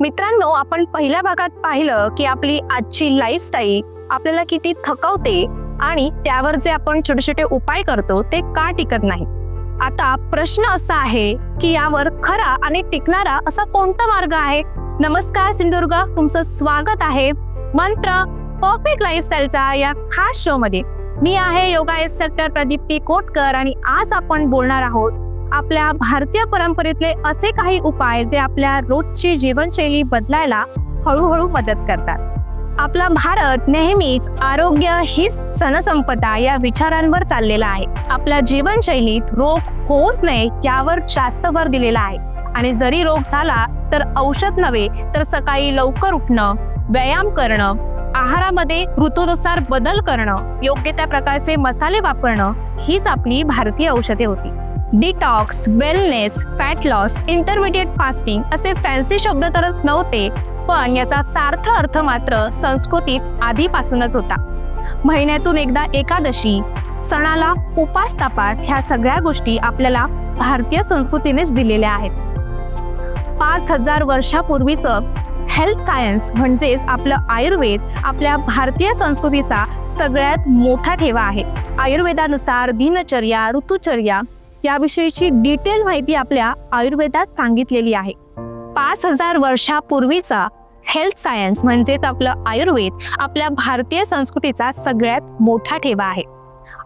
मित्रांनो आपण पहिल्या भागात पाहिलं की आपली आजची लाईफस्टाईल आपल्याला किती थकवते आणि त्यावर जे आपण छोटे छोटे उपाय करतो ते का टिकत नाही? आता प्रश्न असा आहे की यावर खरा आणि टिकणारा असा कोणता मार्ग आहे? नमस्कार सिंधुदुर्ग. तुमचं स्वागत आहे मंत्र परफेक्ट लाईफस्टाईलचा या खास शो मध्ये. मी आहे योगा इन्स्ट्रक्टर प्रदीप्ती कोटकर आणि आज आपण बोलणार आहोत आपल्या भारतीय परंपरेतले असे काही उपाय जे आपल्या रोजची जीवनशैली बदलायला हळूहळू मदत करतात. आपला भारत नेहमीच आरोग्य हीच सणसंपदा या विचारांवर चाललेला आहे. आपल्या जीवनशैलीत रोग होऊच नये यावर जास्त भर दिलेला आहे. आणि जरी रोग झाला तर औषध नव्हे तर सकाळी लवकर उठणं व्यायाम करणं आहारामध्ये ऋतूनुसार बदल करणं योग्य त्या प्रकारचे मसाले वापरणं हीच आपली भारतीय औषधे होती. Detox wellness fat loss intermediate fasting असे फॅन्सी शब्द तर नव्हते पण याचा सार्थ अर्थ मात्र संस्कृतीत आधीपासूनच होता. महिन्यातून एकदा एकादशी सणाला उपास तापात ह्या सगळ्या गोष्टी आपल्याला भारतीय संस्कृतीनेच दिलेल्या आहेत. पाच हजार वर्षापूर्वीचं हेल्थ सायन्स म्हणजेच आपलं आयुर्वेद आपल्या भारतीय संस्कृतीचा सगळ्यात मोठा ठेवा आहे. आयुर्वेदानुसार दिनचर्या ऋतुचर्या याविषयीची डिटेल माहिती आपल्या आयुर्वेदात सांगितलेली आहे. पाच हजार वर्षापूर्वीचा हेल्थ सायन्स म्हणजेच आपलं आयुर्वेद आपल्या भारतीय संस्कृतीचा सगळ्यात मोठा ठेवा आहे.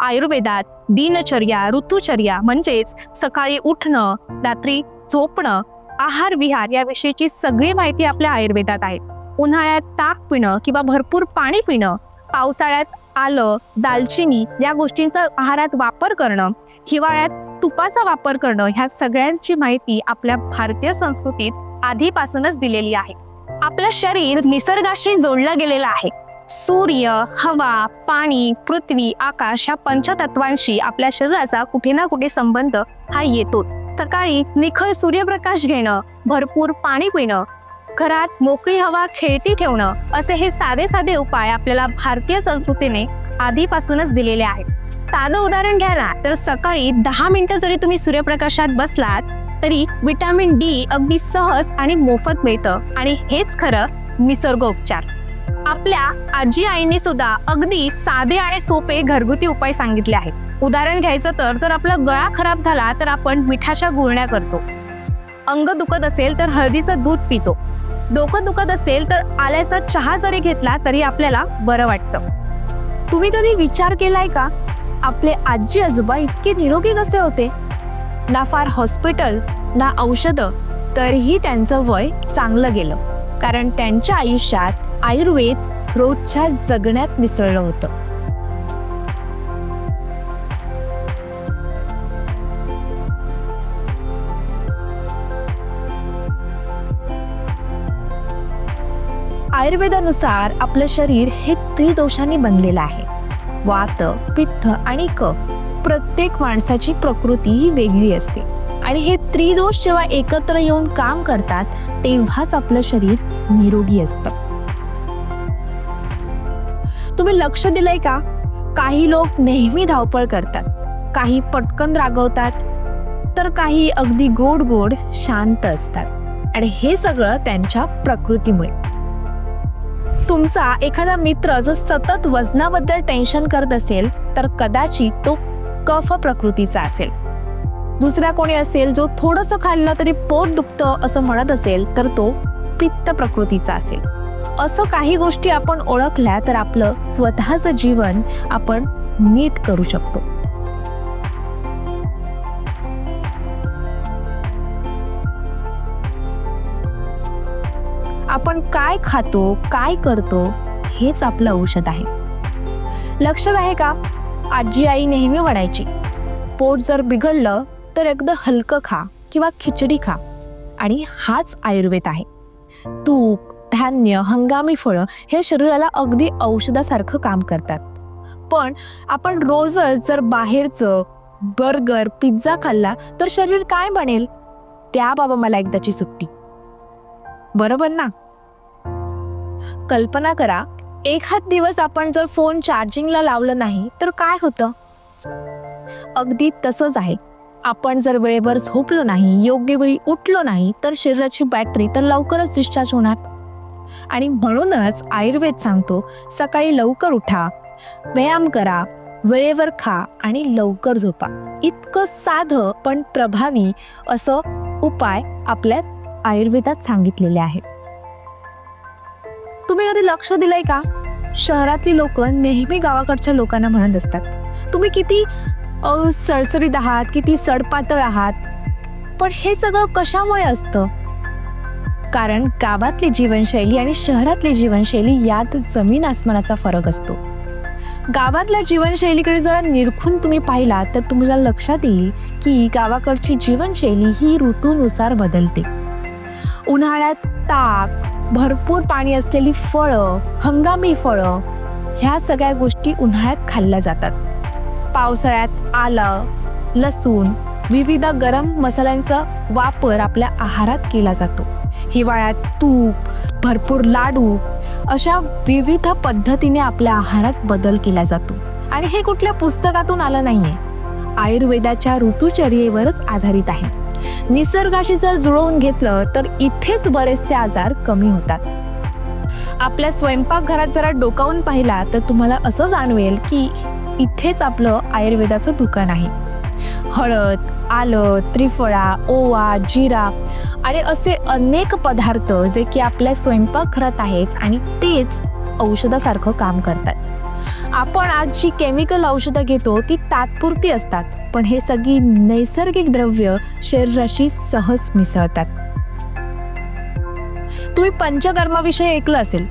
आयुर्वेदात दिनचर्या ऋतुचर्या म्हणजेच सकाळी उठणं रात्री झोपणं आहार विहार याविषयीची सगळी माहिती आपल्या आयुर्वेदात आहे. उन्हाळ्यात ताक पिणं किंवा भरपूर पाणी पिणं पावसाळ्यात आलं दालचिनी या गोष्टींचा आहारात वापर करणं हिवाळ्यात तुपाचा वापर करणं ह्या सगळ्यांची माहिती आपल्या भारतीय संस्कृतीत आधीपासूनच दिलेली आहे. आपलं शरीर निसर्गाशी जोडलं गेलेलं आहे. सूर्य हवा पाणी पृथ्वी आकाश ह्या पंचतत्वांशी आपल्या शरीराचा कुठे ना कुठे संबंध हा येतो. सकाळी निखळ सूर्यप्रकाश घेणं भरपूर पाणी पिणं घरात मोकळी हवा खेळती ठेवणं असे हे साधे साधे उपाय आपल्याला भारतीय संस्कृतीने आधीपासूनच दिलेले आहेत. साधं उदाहरण घ्या ना तर सकाळी दहा मिनिटं जरी तुम्ही सूर्यप्रकाशात बसलात तरी विटॅमिन डी अगदी सहज आणि मोफत मिळतं. आणि हेच खरं निसर्गोपचार. आपल्या आजी आईने सुद्धा अगदी साधे आणि सोपे घरगुती उपाय सांगितले आहेत. उदाहरण घ्यायचं तर जर आपला गळा खराब झाला तर आपण मिठाच्या गुळण्या करतो. अंग दुखत असेल तर हळदीचं दूध पितो. डोकं दुखत असेल तर आल्याचा चहा जरी घेतला तरी आपल्याला बरं वाटतं. तुम्ही कधी विचार केलाय का? आपले आजी आजोबा इतके निरोगी कसे होते? ना फार हॉस्पिटल ना औषधं तरीही त्यांचं वय चांगलं गेलं. कारण त्यांच्या आयुष्यात आयुर्वेद रोजच्या जगण्यात मिसळलं होतं. आयुर्वेदानुसार आपलं शरीर हे त्रिदोषांनी बनलेलं आहे. वात पित्त आणि क प्रत्येक माणसाची प्रकृती ही वेगळी असते. आणि हे त्रिदोष जेव्हा एकत्र येऊन काम करतात तेव्हाच आपलं शरीर निरोगी असतं. तुम्ही लक्ष दिलंय का? काही लोक नेहमी धावपळ करतात. काही पटकन रागवतात. तर काही अगदी गोड गोड शांत असतात. आणि हे सगळं त्यांच्या प्रकृतीमुळे. तुमचा एखादा मित्र जो सतत वजनाबद्दल टेन्शन करत असेल तर कदाचित तो कफ प्रकृतीचा असेल. दुसरा कोणी असेल जो थोडंसं खाल्लं तरी पोट दुखतं असं म्हणत असेल तर तो पित्त प्रकृतीचा असेल. असं काही गोष्टी आपण ओळखल्या तर आपलं स्वतःचं जीवन आपण नीट करू शकतो. आपण काय खातो काय करतो हेच आपलं औषध आहे. लक्षात आहे का? आजी आई नेहमी म्हणायची पोट जर बिघडलं तर एकदम हलकं खा किंवा खिचडी खा. आणि हाच आयुर्वेद आहे. तूप धान्य हंगामी फळं हे शरीराला अगदी औषधासारखं काम करतात. पण आपण रोजच जर बाहेरचं बर्गर पिझ्झा खाल्ला तर शरीर काय बनेल? त्या बाबा मला एकदाची सुट्टी. बरोबर ना? कल्पना करा एखाद दिवस आपण जर फोन चार्जिंगला लावलं नाही तर काय होतं? अगदी तसंच आहे. आपण जर वेळेवर झोपलो नाही योग्य वेळी उठलो नाही तर शरीराची बॅटरी तर लवकरच डिस्चार्ज होणार. आणि म्हणूनच आयुर्वेद सांगतो सकाळी लवकर उठा व्यायाम करा वेळेवर खा आणि लवकर झोपा. इतकं साधं पण प्रभावी असं उपाय आपल्या आयुर्वेदात सांगितलेले आहेत. तुम्ही कधी लक्ष दिलंय का? शहरातली लोक नेहमी गावाकडच्या लोकांना म्हणत असतात. तुम्ही किती अ, आहात किती सडपातळ आहात. पण हे सगळं कशामुळे असतं? कारण गावातली जीवनशैली आणि शहरातली जीवनशैली यात जमीन आसमानाचा फरक असतो. गावातल्या जीवनशैलीकडे जर निरखून तुम्ही पाहिलात तर तुम्हाला लक्षात येईल की गावाकडची जीवनशैली ही ऋतूनुसार बदलते. उन्हाळ्यात ताक भरपूर पाणी असलेली फळं हंगामी फळं ह्या सगळ्या गोष्टी उन्हाळ्यात खाल्ल्या जातात. पावसाळ्यात आलं लसूण विविध गरम मसाल्यांचा वापर आपल्या आहारात केला जातो. हिवाळ्यात तूप भरपूर लाडू अशा विविध पद्धतीने आपल्या आहारात बदल केला जातो. आणि हे कुठल्या पुस्तकातून आलं नाहीये. आयुर्वेदाच्या ऋतुचर्येवरच आधारित आहे. निसर्गाशी जर जुळवून घेतलं तर इथेच बरेचसे आजार कमी होतात. आपल्या स्वयंपाकघरात जरा डोकावून पाहिला तर तुम्हाला असं जाणवेल की इथेच आपलं आयुर्वेदाचं दुकान आहे. हळद आलं त्रिफळा ओवा जिरा आणि असे अनेक पदार्थ जे की आपल्या स्वयंपाकघरात आहेच आणि तेच औषधासारखं काम करतात. आपण आज जी केमिकल औषधं घेतो ती तात्पुरती असतात. पण हे सगळी नैसर्गिक द्रव्य शरीराशी सहज मिसळतात. तुम्ही पंचकर्माविषयी ऐकलं असेल.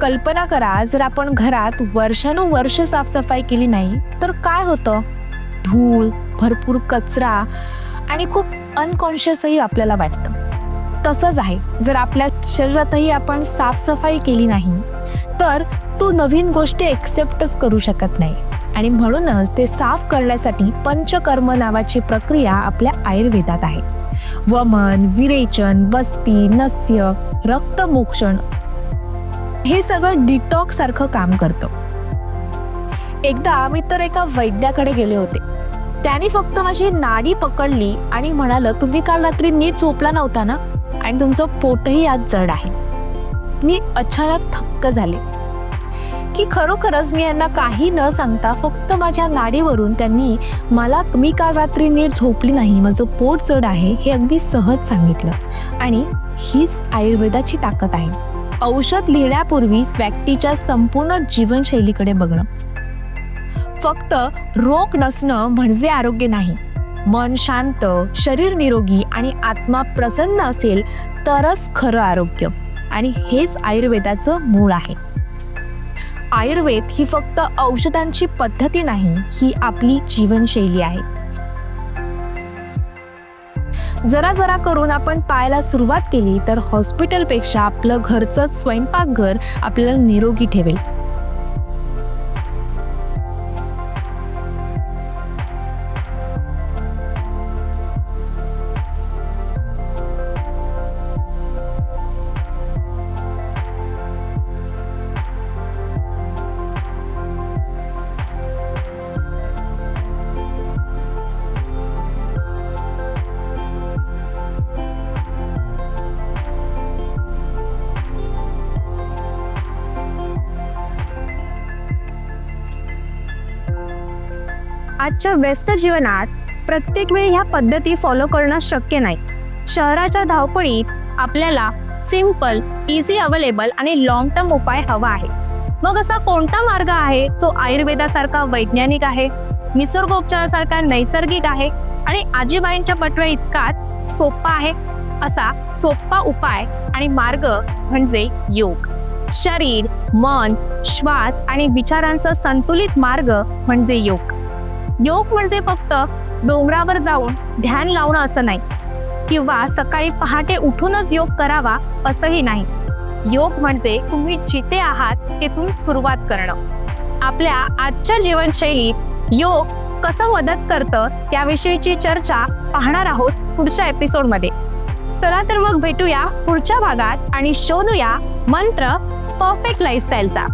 कल्पना करा जर आपण घरात वर्षानुवर्ष साफसफाई केली नाही तर काय होतं? धूळ भरपूर कचरा आणि खूप अनकॉन्शियसही आपल्याला वाटतं. तसंच आहे. जर आपल्या शरीरातही आपण साफसफाई केली नाही तर तो नवीन गोष्टी एक्सेप्टच करू शकत नाही. आणि म्हणूनच ते साफ करण्यासाठी पंचकर्म नावाची प्रक्रिया आपल्या आयुर्वेदात आहे. वमन विरेचन बस्ती नस्य रक्तमोक्षण हे सगळं डिटॉक्स सारखं काम करतं. एकदा मी तर एका वैद्याकडे गेले होते. त्याने फक्त माझी नाडी पकडली आणि म्हणाल तुम्ही काल रात्री नीट झोपला नव्हता ना? आणि तुमचं पोटही आज जड आहे. मी अचानक थक्क झाले. की खरोखरच मी यांना काही न सांगता फक्त माझ्या नाडीवरून त्यांनी मला मी काल रात्री नीट झोपली नाही माझं पोट जड आहे हे अगदी सहज सांगितलं. आणि हीच आयुर्वेदाची ताकद आहे. औषध लिहिण्यापूर्वीच व्यक्तीच्या संपूर्ण जीवनशैलीकडे बघणं. फक्त रोग नसणं म्हणजे आरोग्य नाही. मन शांत शरीर निरोगी आणि आत्मा प्रसन्न असेल तरच खरं आरोग्य. आणि हेच आयुर्वेदाचं मूळ आहे. आयुर्वेद ही फक्त औषधांची पद्धती नाही ही आपली जीवनशैली आहे. जरा जरा करून आपण पाहायला सुरुवात केली तर हॉस्पिटलपेक्षा आपलं घरचं स्वयंपाकघर आपल्याला निरोगी ठेवेल. आजच्या व्यस्त जीवनात प्रत्येक वेळी ह्या पद्धती फॉलो करणं शक्य नाही. शहराच्या धावपळीत आपल्याला सिंपल इझी अवेलेबल आणि लॉंग टर्म उपाय हवा आहे. मग असा कोणता मार्ग आहे जो आयुर्वेदासारखा वैज्ञानिक आहे निसर्गोपचारासारखा नैसर्गिक आहे आणि आजीबाईंच्या पटव्या इतकाच सोपा आहे? असा सोपा उपाय आणि मार्ग म्हणजे योग. शरीर मन श्वास आणि विचारांचा संतुलित मार्ग म्हणजे योग. योग म्हणजे फक्त डोंगरावर जाऊन ध्यान लावणं असं नाही. किंवा सकाळी पहाटे उठूनच योग करावा असंही नाही. योग म्हणजे तुम्ही जिथे आहात तिथून सुरुवात करणं. आपल्या आजच्या जीवनशैलीत योग कसं मदत करतं त्याविषयीची चर्चा पाहणार आहोत पुढच्या एपिसोडमध्ये. चला तर मग भेटूया पुढच्या भागात आणि शोधूया मंत्र परफेक्ट लाईफस्टाईलचा.